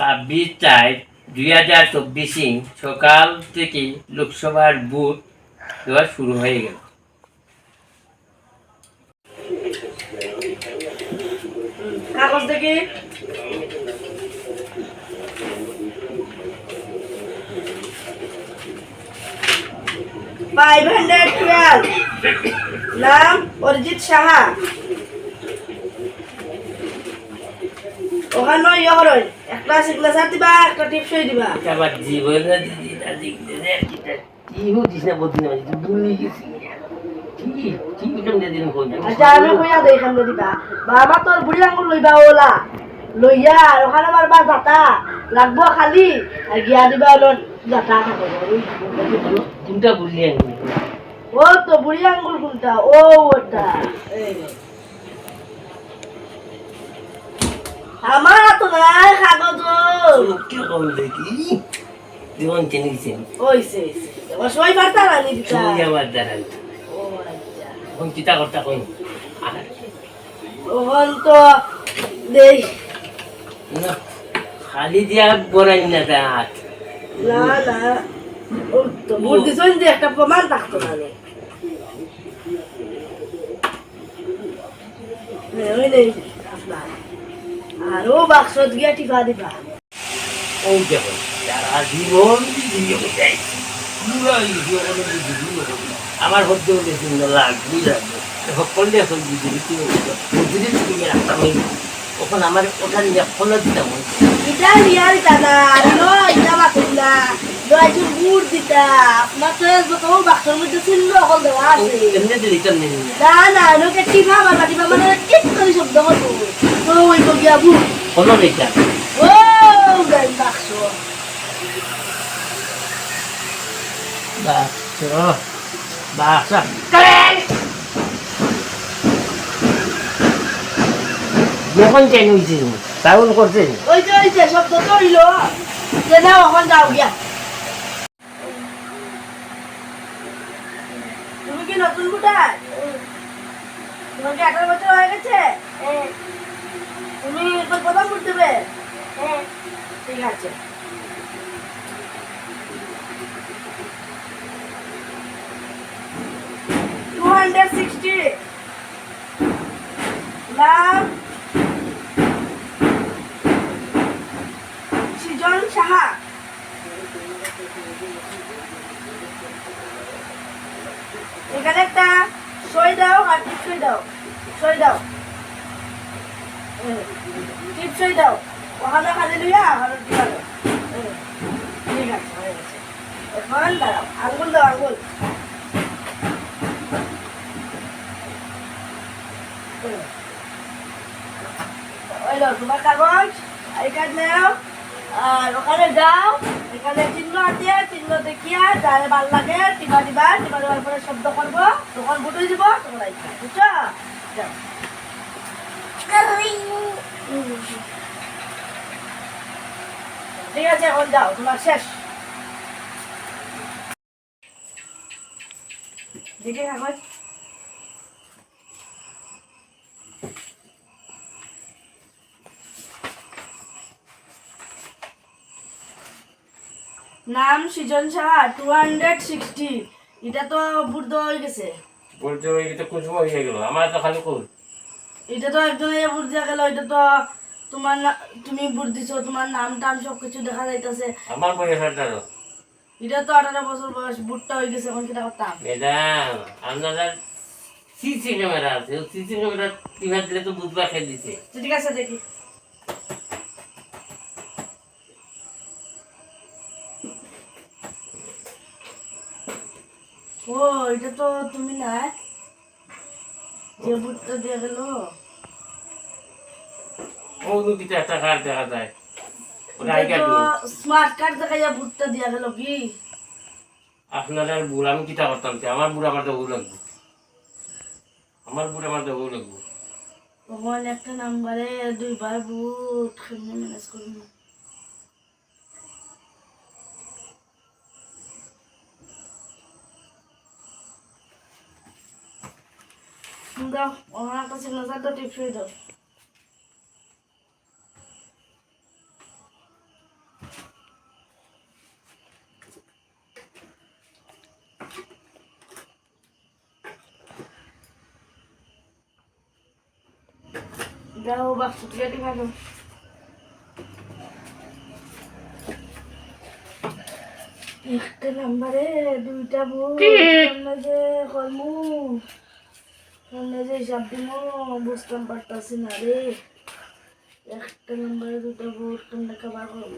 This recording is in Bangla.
ছাব্বিশ চার দুই হাজার চব্বিশে সকাল থেকে লোকসভার ভোট দেওয়া শুরু হয়ে গেল। ফাইভ হান্ড্রেড টুয়েলভ নাম অরিজিৎ সাহা। ওখানে ইয়ে একটা সিগনেচার দিবা একটা টিপসই দিবা। আমার জীবনে দিদি না দিদি কি হচ্ছিস না না গেছি বাবা তোর বুড়ি আঙ্গুল লইবা ওলা। লইয়া লাগবো খালি। আর গিয়া দিবা জাতা থাকো কোনটা ও তো বুড়ি আঙ্গুল কোনটা? ও ওটা। আমার কি কম দেখি জীবন চিনিছেন ওইছে ওইছে। ও সবাই পারতা না নি দিতা তুই আমার দ্বারা ও আচ্ছা। করতে কোন তো দেই। না খালি দিয়া বড়াই না তা হাত না না। বুট দিছন যে একটা প্রমাণ থাকতো না। হ্যাঁ, আর ও বাক্স গিয়া টিপা দিবা। ওই দেখো যারা জীবন দিয়ে বুঝি আমার হতে হলে জন্য লাগবে লাগবে সকলে এখন বুঝি কি তুমি রাস্তা নেই ওখানে আমার ওখানে ফলো দিতাম দাদা নো ইটা বাতিল না নো আইজু বুট দিতা আপনার তো যত বাক্সর মধ্যে ছিল অকল দেওয়া আছে এমনি দিলে কেমনি না না নোকে টিপা বাবা টিপা মানে টিপ করে শব্দ করব তো ওই গিয়া বুট ফলো দিতা ও গাই বাক্স বাস বাস যখন চেন হয়েছে তাহলে করছেন ওই ওই যে শব্দ তো হইল যে না এখন যাও গিয়া তুমি কি নতুন বুটার তোমার কি আঠারো বছর হয়ে গেছে তুমি তো প্রথম বুট দেবে ঠিক আছে টু সৃজন সাহা এখানে একটা সই দাও আর টিপ সই দাও। সই দাও। হুম, টিপ সই দাও। ওখানে খালি লইয়া হুম, ঠিক আছে এখন দাঁড়াও আঙ্গুল দাও আঙ্গুল। হুম। ওই দাও তোমার কাগজ আই কার্ড নাও, আর ওখানে যাও, এখানে চিহ্ন আছে, চিহ্ন দেখিয়া যারে ভালো লাগে টিপা দিবা, টিপা দেওয়ার পরে শব্দ করব তখন বুটে দিব তখন আইবা বুঝছ? যাও। ঠিক আছে, এখন যাও, তোমার শেষ। দেখে কাগজ। নাম Srijan Saha two hundred sixty এটা তো বুদ্ধ হয়ে গেছে। বলতে ওই তো কোন সময় হয়ে গেল। আমার তো খালি এটা তো একজন গেল এটা তো তোমার তুমি বুট দিছো তোমার নাম টাম সব কিছু দেখা যাইতেছে। আমার বয়স আঠারো এটা তো আঠারো বছর বয়স বুটটা হয়ে গেছে এখন কিটা করতাম ম্যাডাম আপনারা সিসি ক্যামেরা আছে সিসি ক্যামেরা টিভা দিলে তো বুধবার খেয়ে দিছে। ঠিক আছে দেখি। ও এটা তো তুমি না? যে বুটটা দিয়ে গেল। অনুকিতে একটা কার দেখা যায়। স্মার্ট কার্ড দেখাইয়া বুটটা দিয়া গেল কি? আপনারা বুড় আমি কিতা করতাম আমার বুড় আমার দেবো লাগবো। আমার বুড় আমার দেবো লাগবো। তখন একটা নাম্বারে দুইবার বুট ম্যানেজ করুন দাও ওনার কাছে নজর দাও টিপে দাও। দাও বাক্স টিপে দাও একটা নাম্বারে দুইটা বউ যে কর্ম সামনে যে হিসাব দিমু বুঝতাম পারতাছি না রে। একটা নাম্বারে দুটো বউ তোমরা খাবার করব।